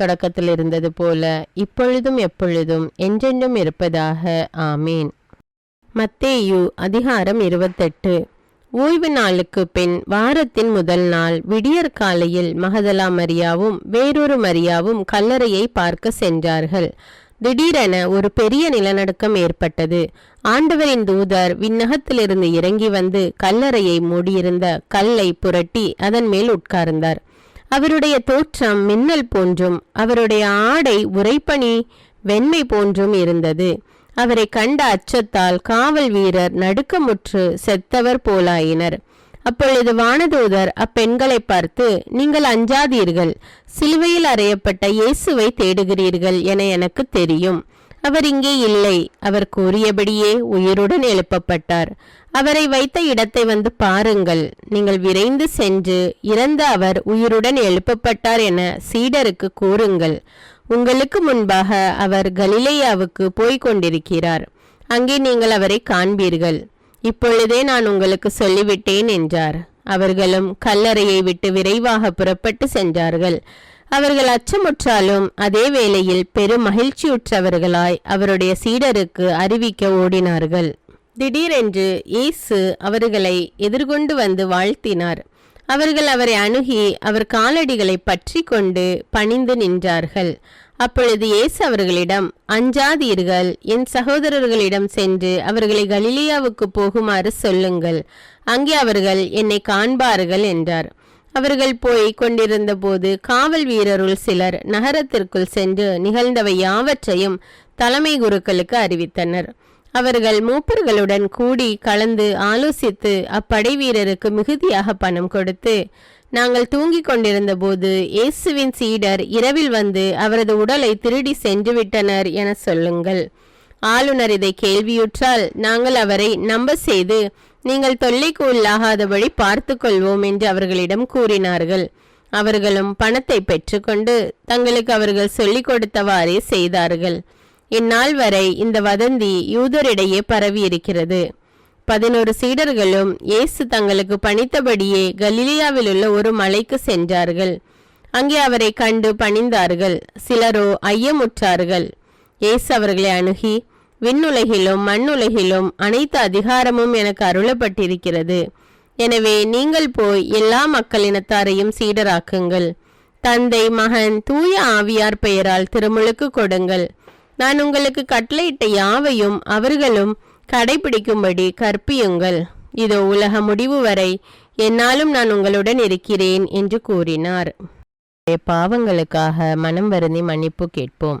தொடக்கத்தில் இருந்தது போல இப்பொழுதும் எப்பொழுதும் என்றென்றும் இருப்பதாக. ஆமீன். மத்தேயு அதிகாரம் இருபத்தெட்டு. ஓய்வு நாளுக்கு பின் வாரத்தின் முதல் நாள் விடியற் காலையில் மகதலா மரியாவும் வேறொரு மரியாவும் கல்லறையை பார்க்க சென்றார்கள். திடீரென ஒரு பெரிய நிலநடுக்கம் ஏற்பட்டது. ஆண்டவரின் தூதர் விண்ணகத்திலிருந்து இறங்கி வந்து கல்லறையை மூடியிருந்த கல்லை புரட்டி அதன் மேல் உட்கார்ந்தார். அவருடைய தோற்றம் மின்னல் போன்றும் அவருடைய ஆடை உரைப்பணி வெண்மை போன்றும் இருந்தது. அவரை கண்ட அச்சத்தால் காவல் வீரர் நடுக்கமுற்று செத்தவர் போலாயினர். அப்பொழுது வானதூதர் அப்பெண்களை பார்த்து நீங்கள் அஞ்சாதீர்கள். சிலுவையில் அறையப்பட்ட இயேசுவை தேடுகிறீர்கள் என எனக்கு தெரியும். அவர் இங்கே இல்லை. அவர் கூறியபடியே உயிருடன் எழுப்பப்பட்டார். அவரை வைத்த இடத்தை வந்து பாருங்கள். நீங்கள் விரைந்து சென்று இறந்த அவர் உயிருடன் எழுப்பப்பட்டார் என சீடருக்கு கூறுங்கள். உங்களுக்கு முன்பாக அவர் கலிலேயாவுக்கு போய்க் கொண்டிருக்கிறார். அங்கே நீங்கள் அவரை காண்பீர்கள். இப்பொழுதே நான் உங்களுக்கு சொல்லிவிட்டேன் என்றார். அவர்களும் கல்லறையை விட்டு விரைவாக புறப்பட்டு சென்றார்கள். அவர்கள் அச்சமுற்றாலும் அதே வேளையில் பெரும் மகிழ்ச்சியுற்றவர்களாய் அவருடைய சீடருக்கு அறிவிக்க ஓடினார்கள். திடீரென்று இயேசு அவர்களை எதிர்கொண்டு வந்து வாழ்த்தினார். அவர்கள் அவரை அணுகி அவர் காலடிகளை பற்றி கொண்டு பணிந்து நின்றார்கள். அப்பொழுது இயேசு அவர்களிடம் அஞ்சாதீர்கள் என் சகோதரர்களிடம் சென்று அவர்களை கலிலியாவுக்கு போகுமாறு சொல்லுங்கள். அங்கே அவர்கள் என்னை காண்பார்கள் என்றார். அவர்கள் போய் கொண்டிருந்த போது காவல் வீரருள் சிலர் நகரத்திற்குள் சென்று நிகழ்ந்தவை யாவற்றையும் தலைமை குருக்களுக்கு அறிவித்தனர். அவர்கள் மூப்பர்களுடன் கூடி கலந்து ஆலோசித்து அப்படை வீரருக்கு மிகுதியாக பணம் கொடுத்து நாங்கள் தூங்கிக் கொண்டிருந்த போது இயேசுவின் சீடர் இரவில் வந்து அவரது உடலை திருடி சென்று விட்டனர் என சொல்லுங்கள். ஆளுநர் இதை கேள்வியுற்றால் நாங்கள் அவரை நம்ப செய்து நீங்கள் தொல்லைக்கு உள்ளாகாதபடி பார்த்து கொள்வோம் என்று அவர்களிடம் கூறினார்கள். அவர்களும் பணத்தை பெற்றுக்கொண்டு தங்களுக்கு அவர்கள் சொல்லிக் கொடுத்தவாறே செய்தார்கள். இந்நாள் வரை இந்த வதந்தி யூதரிடையே பரவியிருக்கிறது. பதினோரு சீடர்களும் இயேசு தங்களுக்கு பணித்தபடியே கலிலியாவில் உள்ள ஒரு மலைக்கு சென்றார்கள். அங்கே அவரை கண்டு பணிந்தார்கள். சிலரோ ஐயமுற்றார்கள். இயேசு அவர்களை அணுகி விண்ணுலகிலும் மண்ணுலகிலும் அனைத்து அதிகாரமும் எனக்கு அருளப்பட்டிருக்கிறது. எனவே நீங்கள் போய் எல்லா மக்களினத்தாரையும் சீடராக்குங்கள். தந்தை மகன் தூய ஆவியார் பெயரால் திருமுழுக்கு கொடுங்கள். நான் உங்களுக்கு கட்டளையிட்ட யாவையும் அவர்களும் கடைபிடிக்கும்படி கற்பியுங்கள். இதோ உலக முடிவு வரை என்னாலும் நான் உங்களுடன் இருக்கிறேன் என்று கூறினார். பாவங்களுக்காக மனம் வருந்தி மன்னிப்பு கேட்போம்.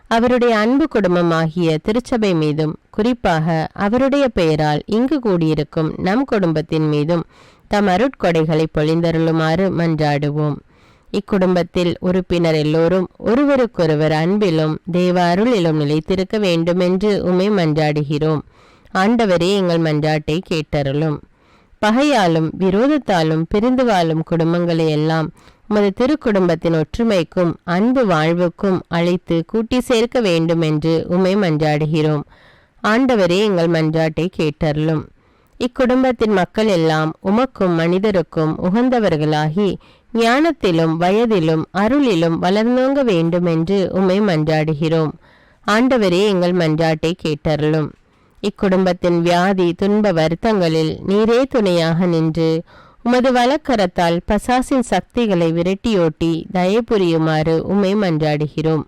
அவருடைய அன்பு குடும்பமாகிய திருச்சபை மீதும் குறிப்பாக அவருடைய பெயரால் இங்கு கூடியிருக்கும் நம் குடும்பத்தின் மீதும் தம் அருட்கொடைகளை பொழிந்தருளுமாறு மன்றாடுவோம். இக்குடும்பத்தில் உறுப்பினர் எல்லோரும் ஒருவருக்கொருவர் அன்பிலும் தேவ அருளிலும் நிலைத்திருக்க வேண்டுமென்று உமை மன்றாடுகிறோம். ஆண்டவரே எங்கள் மன்றாட்டை கேட்டருளும். பகையாலும் விரோதத்தாலும் பிரிந்து வாழும் குடும்பங்களை எல்லாம் உமது திருக்குடும்பத்தின் ஒற்றுமைக்கும் அன்பு வாழ்வுக்கும் அழைத்து கூட்டி சேர்க்க வேண்டும் என்று உமை மன்றாடுகிறோம். ஆண்டவரே எங்கள் மன்றாட்டை கேட்டருளும். இக்குடும்பத்தின் மக்கள் எல்லாம் உமக்கும் மனிதருக்கும் உகந்தவர்களாகி ஞானத்திலும் வயதிலும் அருளிலும் வளர்ந்தோங்க வேண்டுமென்று உமை மன்றாடுகிறோம். ஆண்டவரே எங்கள் மன்றாட்டை கேட்டருளும். இக்குடும்பத்தின் வியாதி துன்ப வருத்தங்களில் நீரே துணையாக நின்று உமது வழக்கரத்தால் பசாசின் சக்திகளை விரட்டியோட்டி தயபுரியுமாறு உமை மன்றாடுகிறோம்.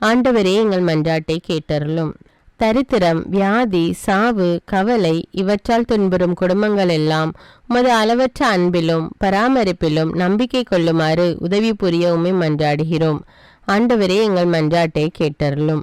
ஆண்டவரே எங்கள் மன்றாட்டை கேட்டருளும். தரித்திரம் வியாதி சாவு கவலை இவற்றால் துன்புறும் குடும்பங்கள் எல்லாம் உமது அளவற்ற அன்பிலும் பராமரிப்பிலும் நம்பிக்கை கொள்ளுமாறு உதவி புரிய உமை மன்றாடுகிறோம். ஆண்டவரே எங்கள் மன்றாட்டை கேட்டருளும்.